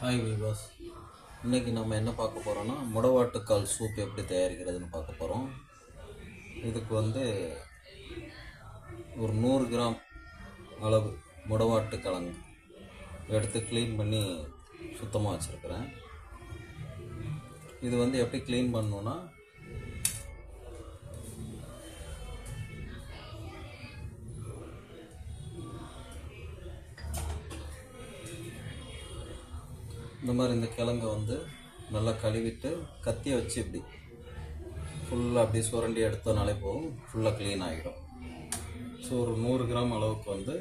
Hi விவாஸ் இன்றைக்கி நம்ம என்ன பார்க்க போகிறோன்னா முடவாட்டுக்கால் சூப் எப்படி தயாரிக்கிறதுன்னு பார்க்க போகிறோம் இதுக்கு வந்து ஒரு நூறு கிராம் அளவு முடவாட்டு கிழங்கு எடுத்து க்ளீன் பண்ணி சுத்தமாக வச்சுருக்கிறேன். இது வந்து எப்படி க்ளீன் பண்ணணுன்னா இந்த மாதிரி இந்த கிழங்கை வந்து நல்லா கழுவிட்டு கத்தியை வச்சு இப்படி ஃபுல்லாக அப்படியே சுரண்டி எடுத்தோனாலே போதும். ஃபுல்லாக க்ளீன் ஆகிடும். ஸோ ஒரு நூறு கிராம் அளவுக்கு வந்து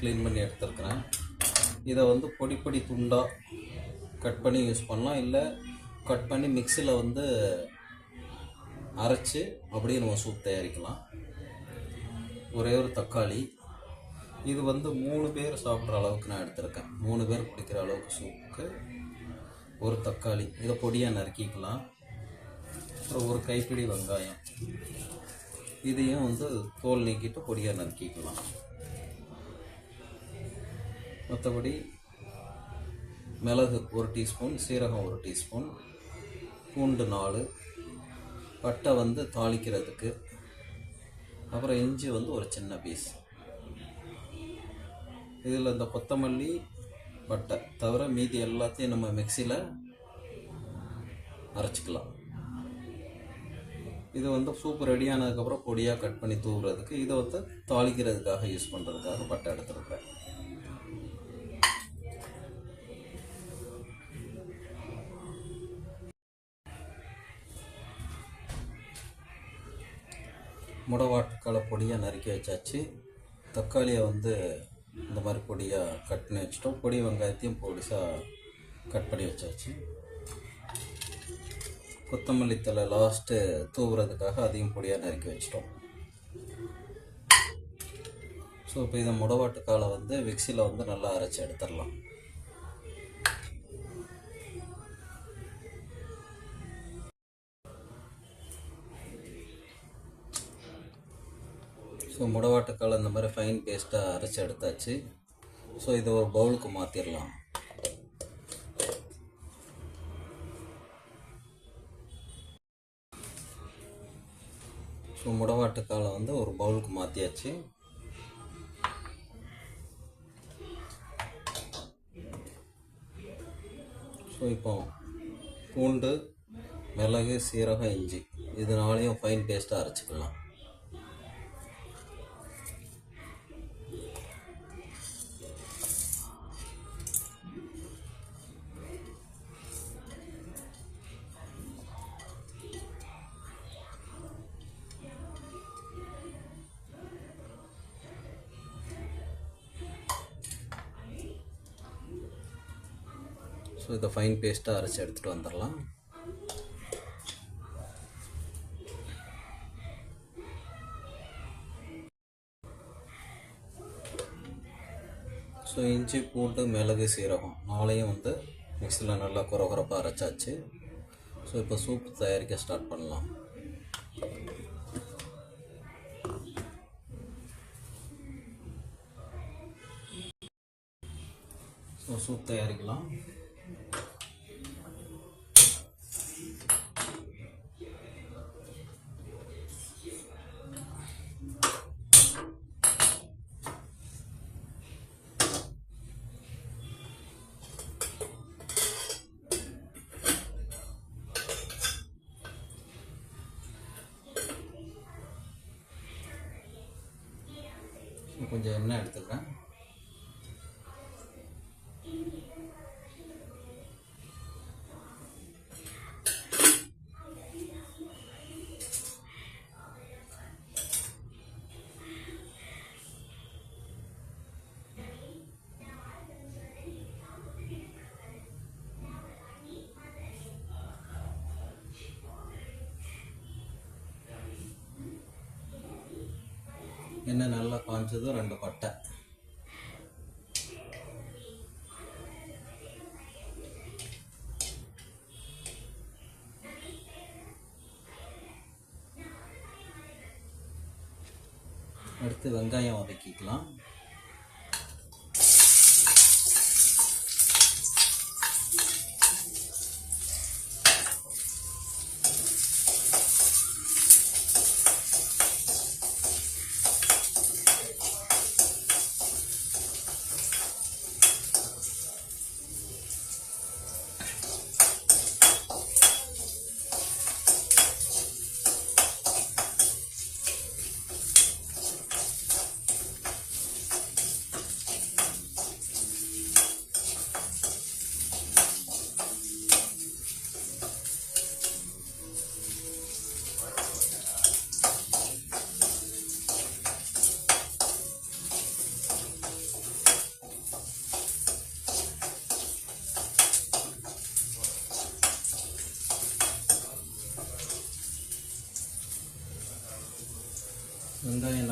க்ளீன் பண்ணி எடுத்துருக்குறேன். இதை வந்து பொடி பொடி துண்டாக கட் பண்ணி யூஸ் பண்ணலாம். இல்லை கட் பண்ணி மிக்சியில் வந்து அரைச்சி அப்படியே நம்ம சூப் தயாரிக்கலாம். ஒரே ஒரு தக்காளி இது வந்து மூணு பேர் சாப்பிட்ற அளவுக்கு நான் எடுத்திருக்கேன். மூணு பேர் குடிக்கிற அளவுக்கு சூப்புக்கு ஒரு தக்காளி. இதை பொடியாக நறுக்கிக்கலாம். அப்புறம் ஒரு கைப்பிடி வெங்காயம். இதையும் வந்து தோல் நீக்கிட்டு பொடியாக நறுக்கிக்கலாம். மற்றபடி மிளகு ஒரு டீஸ்பூன் சீரகம் ஒரு டீஸ்பூன் பூண்டு நாலு பட்டை வந்து தாளிக்கிறதுக்கு அப்புறம் இஞ்சி வந்து ஒரு சின்ன பீஸ் இதில் இந்த கொத்தமல்லி பட்டை தவிர மீதி எல்லாத்தையும் நம்ம மிக்சியில் அரைச்சிக்கலாம். இது வந்து சூப் ரெடி ஆனதுக்கப்புறம் பொடியாக கட் பண்ணி தூவுறதுக்கு இதை வந்து தாளிக்கிறதுக்காக யூஸ் பண்ணுறதுக்காக பட்டை எடுத்துருப்பேன். முடவாட்களை பொடியாக நறுக்கி வச்சாச்சு. தக்காளியை வந்து இந்த மாதிரி பொடியாக கட் பண்ணி வச்சிட்டோம். பொடி வெங்காயத்தையும் பொடிசாக கட் பண்ணி வச்சாச்சு. கொத்தமல்லி தலை லாஸ்ட்டு தூவுறதுக்காக அதையும் பொடியாக நறுக்கி வச்சிட்டோம். ஸோ இப்போ இதை முடவாட்டுக்காலை வந்து மிக்சியில் வந்து நல்லா அரைச்சி எடுத்துடலாம். ஸோ முடவாட்டுக்கால் இந்த மாதிரி ஃபைன் பேஸ்ட்டாக அரைச்சி எடுத்தாச்சு. ஸோ இதை ஒரு பவுலுக்கு மாற்றிடலாம் ஸோ முடவாட்டுக்காலை வந்து ஒரு பவுலுக்கு மாற்றியாச்சு ஸோ இப்போ பூண்டு மிளகு சீரகம் இஞ்சி. இதனாலையும் ஃபைன் பேஸ்ட்டாக அரைச்சிக்கலாம். ஸோ இதை ஃபைன் பேஸ்ட்டாக அரைச்சி எடுத்துகிட்டு வந்துடலாம். ஸோ இஞ்சி பூண்டு மிளகு சீரகம் நாளையும் வந்து மிக்சியில் நல்லா குறகுறப்பாக அரைச்சாச்சு. ஸோ இப்போ சூப் தயாரிக்க ஸ்டார்ட் பண்ணலாம். ஸோ சூப் தயாரிக்கலாம். கொஞ்சம் எண்ணெய் எடுத்துக்கிறேன்? என்ன நல்லா காய்ச்சதும் ரெண்டு பட்டை. அடுத்து வெங்காயம் வதக்கிக்கலாம்.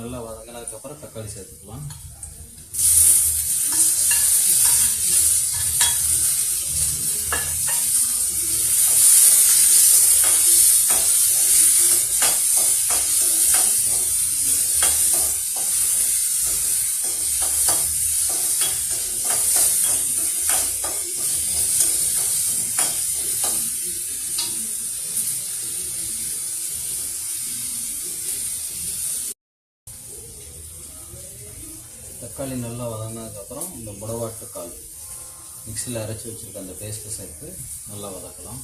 நல்லா வதங்கினதுக்கப்புறம் தக்காளி சேர்த்துக்கலாம். தக்காளி நல்லா வதங்கினதுக்கப்புறம் இந்த முடவாட்டு கால் மிக்சியில் அரைச்சி வச்சுருக்க அந்த பேஸ்ட்டை சேர்த்து நல்லா வதக்கலாம்.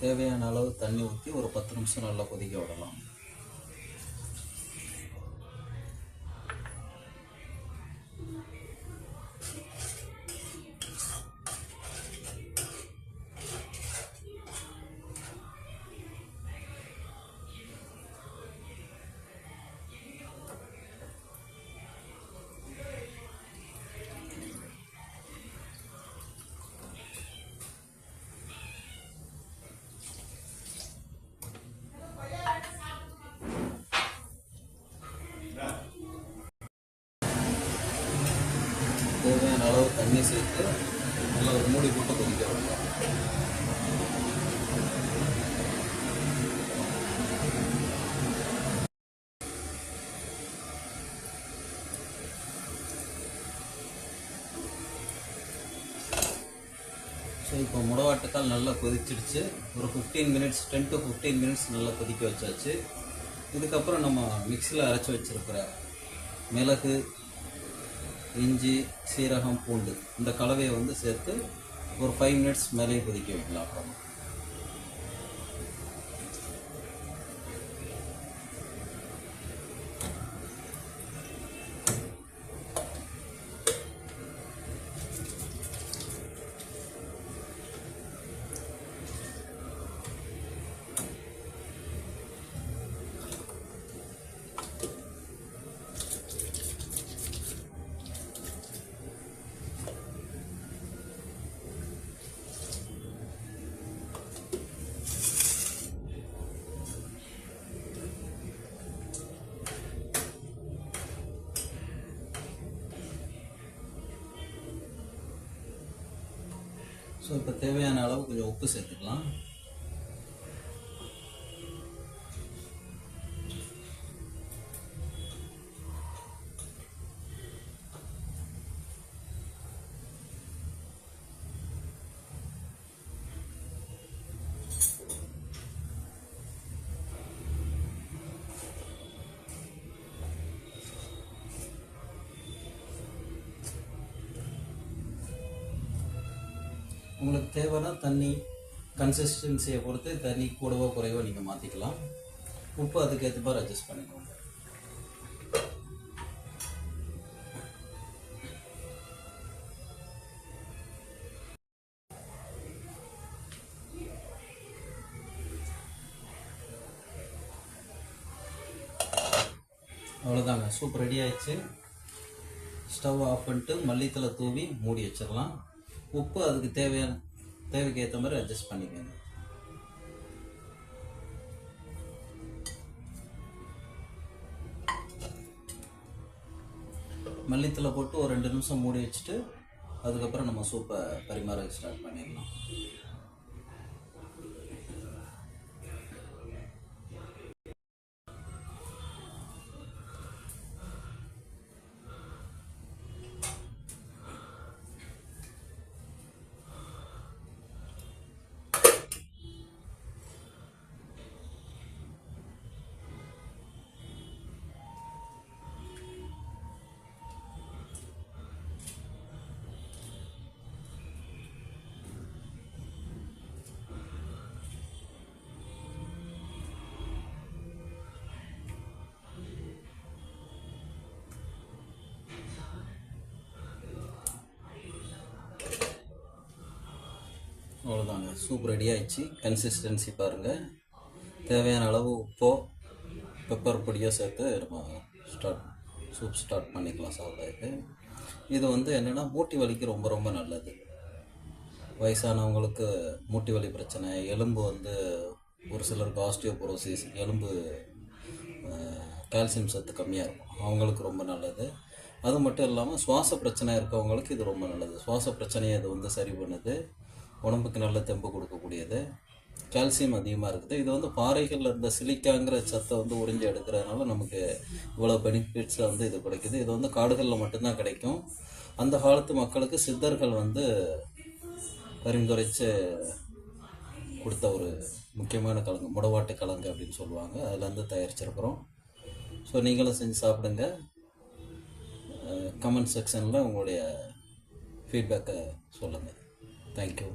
தேவையான அளவு தண்ணி ஊற்றி ஒரு பத்து நிமிஷம் நல்லா கொதிக்க விடலாம். தண்ணி சேர்த்து நல்லா ஒரு மூடி போட்டு கொதிக்க விடலாம் ஸோ இப்போ முடவாட்டுக்கால் நல்லா கொதிச்சிடுச்சு. ஒரு fifteen minutes ten to fifteen minutes நல்லா கொதிக்க வச்சாச்சு. இதுக்கப்புறம் நம்ம மிக்சியில் அரைச்சி வச்சிருக்கிற மிளகு இஞ்சி சீரகம் பூண்டு. இந்த கலவையை வந்து சேர்த்து ஒரு ஃபைவ் மினிட்ஸ் மேலேயே கொதிக்க வைக்கலாம் அப்புறமா. ஸோ இப்போ தேவையான அளவு கொஞ்சம் உப்பு சேர்த்துக்கலாம். உங்களுக்கு தேவைன்னா தண்ணி கன்சிஸ்டன்சியை பொறுத்து தண்ணி கூடவோ குறைவோ நீங்கள் மாற்றிக்கலாம் உப்பு அதுக்கேற்ற மாதிரி அட்ஜஸ்ட் பண்ணிக்கோங்க. அவ்வளோதாங்க சூப் ரெடி ஆயிடுச்சு. ஸ்டவ் ஆஃப் பண்ணிட்டு மல்லித்தலை தூவி மூடி வச்சிடலாம். உப்பு அதுக்கு தேவையான தேவைக்கு ஏற்ற மாதிரி அட்ஜஸ்ட் பண்ணிக்கோங்க. மல்லித்தலை போட்டு ஒரு ரெண்டு நிமிஷம் மூடி வச்சுட்டு அதுக்கப்புறம் நம்ம சூப்பை பரிமாற ஸ்டார்ட் பண்ணிடலாம். அவ்வளோதாங்க சூப் ரெடி ஆயிடுச்சு. கன்சிஸ்டன்சி பாருங்கள் தேவையான அளவு உப்போ பெப்பர் பொடியோ சேர்த்து நம்ம ஸ்டார்ட் சூப் ஸ்டார்ட் பண்ணிக்கலாம் சாப்பிட்றதுக்கு. இது வந்து என்னென்னா மூட்டி வலிக்கு ரொம்ப ரொம்ப நல்லது. வயசானவங்களுக்கு மூட்டி வலி பிரச்சனை எலும்பு வந்து ஒரு சிலருக்கு ஆஸ்டியோபோரோசிஸ் எலும்பு கால்சியம் சத்து கம்மியாக இருக்கும். அவங்களுக்கு ரொம்ப நல்லது. அது மட்டும் இல்லாமல் சுவாச பிரச்சனை இருக்கவங்களுக்கு இது ரொம்ப நல்லது. சுவாச பிரச்சனையை இது வந்து சரி பண்ணுது. உடம்புக்கு நல்ல தெம்பு கொடுக்கக்கூடியது. கால்சியம் அதிகமாக இருக்குது. இது வந்து பாறைகளில் இருந்த சிலிக்காங்கிற சத்தை வந்து உறிஞ்சி எடுக்கிறதுனால நமக்கு இவ்வளோ பெனிஃபிட்ஸை வந்து இது கிடைக்குது. இது வந்து காடுகளில் மட்டும்தான் கிடைக்கும். அந்த காலத்து மக்களுக்கு சித்தர்கள் வந்து பரிந்துரைச்சு கொடுத்த ஒரு முக்கியமான கலங்கு முடவாட்டு கலங்கு அப்படின்னு சொல்லுவாங்க. அதுலேருந்து தயாரிச்சிருக்கிறோம். ஸோ நீங்களும் செஞ்சு சாப்பிடுங்க. கமெண்ட் செக்ஷனில் உங்களுடைய ஃபீட்பேக்கை சொல்லுங்கள் தேங்க்யூ